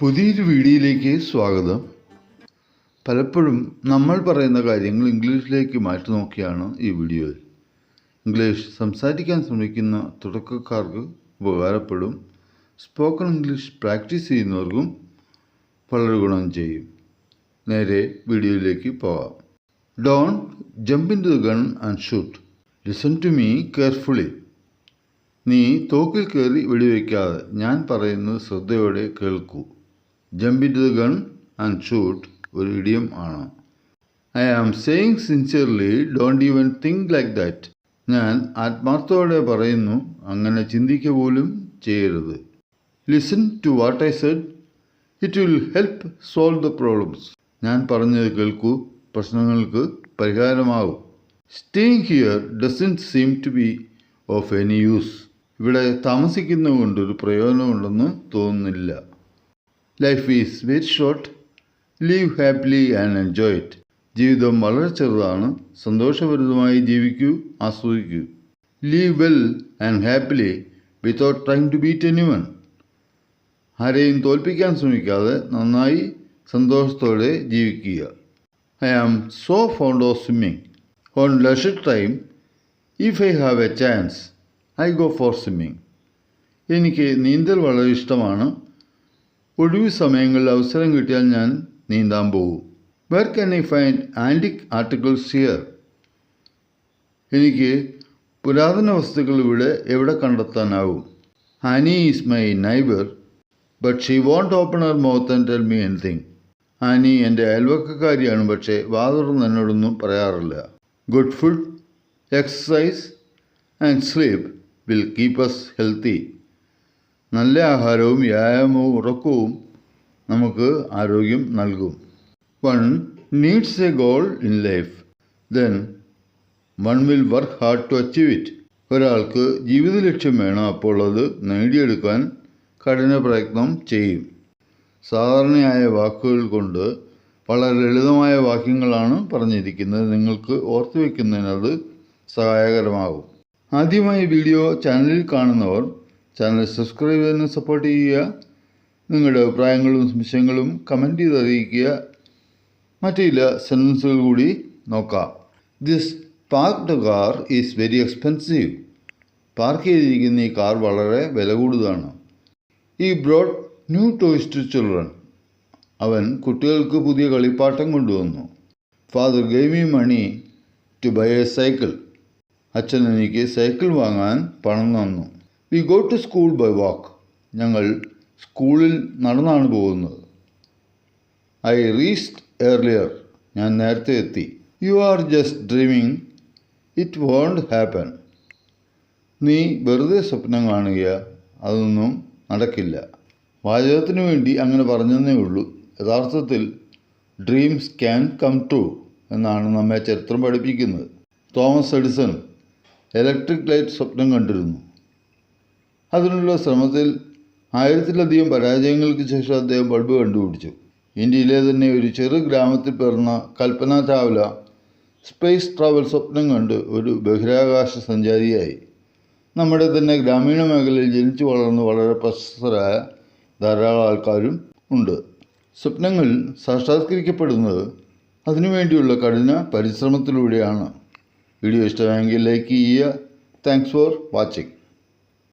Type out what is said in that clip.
പുതിയൊരു വീഡിയോയിലേക്ക് സ്വാഗതം. പലപ്പോഴും നമ്മൾ പറയുന്ന കാര്യങ്ങൾ ഇംഗ്ലീഷിലേക്ക് മാറ്റി നോക്കിയാണ് ഈ വീഡിയോയിൽ ഇംഗ്ലീഷ് സംസാരിക്കാൻ ശ്രമിക്കുന്ന തുടക്കക്കാർക്ക് ഉപകാരപ്പെടും. സ്പോക്കൺ ഇംഗ്ലീഷ് പ്രാക്ടീസ് ചെയ്യുന്നവർക്കും വളരെ ഗുണം ചെയ്യും. നേരെ വീഡിയോയിലേക്ക് പോകാം don't jump into the gun and shoot listen to me carefully നീ തോക്കിൽ കയറി വെടിവെക്കാതെ ഞാൻ പറയുന്നത് ശ്രദ്ധയോടെ കേൾക്കൂ. Jump into the gun and shoot ഒരു ഇഡിയം ആണ്. I am saying sincerely don't even think like that ഞാൻ ആത്മാർത്ഥത്തോടെ പറയുന്നു അങ്ങനെ ചിന്തിക്കുക പോലും ചെയ്യരുത്. Listen to what I said it will help solve the problems ഞാൻ പറഞ്ഞത് കേൾക്കൂ പ്രശ്നങ്ങൾക്ക് പരിഹാരമാകും. Staying here doesn't seem to be of any use ഇവിടെ താമസിക്കുന്നതുകൊണ്ട് ഒരു പ്രയോജനമുണ്ടെന്ന് തോന്നുന്നില്ല. Life is very short live happily and enjoy it ജീവിതം വളരെ ചെറുതാണ്. സന്തോഷഭരിതമായി ജീവിക്കൂ ആസ്വദിക്കൂ. Live well and happily without trying to beat anyone ആരെയും തോൽപ്പിക്കാൻ ശ്രമിക്കാതെ നന്നായി സന്തോഷത്തോടെ ജീവിക്കുക. I am so fond of swimming on leisure time if I have a chance I go for swimming എനിക്ക് നീന്തൽ വളരെ ഇഷ്ടമാണ്. ഒഴിവ് സമയങ്ങളിൽ അവസരം കിട്ടിയാൽ ഞാൻ നീന്താൻ പോകും. Where can I find antique articles here എനിക്ക് പുരാതന വസ്തുക്കൾ ഇവിടെ എവിടെ കണ്ടെത്താനാവും? Annie is my neighbour but she won't open her mouth and tell me anything Annie എന്റെ അയൽവക്കക്കാരിയാണ് പക്ഷേ വാതുറന്ന് എന്നോടൊന്നും പറയാറില്ല. Good food exercise and sleep will keep us healthy നല്ല ആഹാരവും വ്യായാമവും ഉറക്കവും നമുക്ക് ആരോഗ്യം നൽകും. One needs a goal in life then one will work hard to achieve it ഒരാൾക്ക് ജീവിത ലക്ഷ്യം വേണം അപ്പോൾ അത് നേടിയെടുക്കാൻ കഠിന പ്രയത്നം ചെയ്യും. സാധാരണയായ വാക്കുകൾ കൊണ്ട് വളരെ ലളിതമായ വാക്യങ്ങളാണ് പറഞ്ഞിരിക്കുന്നത്. നിങ്ങൾക്ക് ഓർത്തു വയ്ക്കുന്നതിന് അത് സഹായകരമാകും. ആദ്യമായി വീഡിയോ ചാനലിൽ കാണുന്നവർ ചാനൽ സബ്സ്ക്രൈബ് ചെയ്യാനും സപ്പോർട്ട് ചെയ്യുക. നിങ്ങളുടെ അഭിപ്രായങ്ങളും സംശയങ്ങളും കമന്റ് ചെയ്ത് അറിയിക്കുക. മറ്റു ചില സെന്റൻസുകൾ കൂടി നോക്കാം. This parked car is very expensive park ചെയ്തിരിക്കുന്ന ഈ കാർ വളരെ വില കൂടുതലാണ്. He brought new toys to children അവൻ കുട്ടികൾക്ക് പുതിയ കളിപ്പാട്ടം കൊണ്ടുവന്നു. Father gave me money to buy a cycle അച്ഛൻ എനിക്ക് സൈക്കിൾ വാങ്ങാൻ പണം തന്നു. We go to school by walk ഞങ്ങൾ സ്കൂളിൽ നടന്നാണ് പോകുന്നത്. ഐ റീച്ച്ഡ് ഏർലിയർ ഞാൻ നേരത്തെ എത്തി. You are just dreaming it won't happen നീ വെറുതെ സ്വപ്നം കാണുക. അതൊന്നും നടക്കില്ല. വാചകത്തിന് വേണ്ടി അങ്ങനെ പറഞ്ഞതേ ഉള്ളൂ. യഥാർത്ഥത്തിൽ ഡ്രീംസ് ക്യാൻ കം ട്രൂ എന്നാണ് നമ്മെ ചരിത്രം പഠിപ്പിക്കുന്നത്. തോമസ് എഡിസൺ ഇലക്ട്രിക് ലൈറ്റ് സ്വപ്നം കണ്ടിരുന്നു. അതിനുള്ള ശ്രമത്തിൽ ആയിരത്തിലധികം പരാജയങ്ങൾക്ക് ശേഷം അദ്ദേഹം ബൾബ് കണ്ടുപിടിച്ചു. ഇന്ത്യയിലെ തന്നെ ഒരു ചെറു ഗ്രാമത്തിൽ പിറന്ന കൽപ്പന ചാവല സ്പേസ് ട്രാവൽ സ്വപ്നം കണ്ട് ഒരു ബഹിരാകാശ സഞ്ചാരിയായി. നമ്മുടെ തന്നെ ഗ്രാമീണ മേഖലയിൽ ജനിച്ചു വളർന്ന് വളരെ പ്രശസ്തരായ ധാരാളം ആൾക്കാരും ഉണ്ട്. സ്വപ്നങ്ങൾ സാക്ഷാത്കരിക്കപ്പെടുന്നത് അതിനുവേണ്ടിയുള്ള കഠിന പരിശ്രമത്തിലൂടെയാണ്. വീഡിയോ ഇഷ്ടമായെങ്കിൽ ലൈക്ക് ചെയ്യുക. Thanks for watching.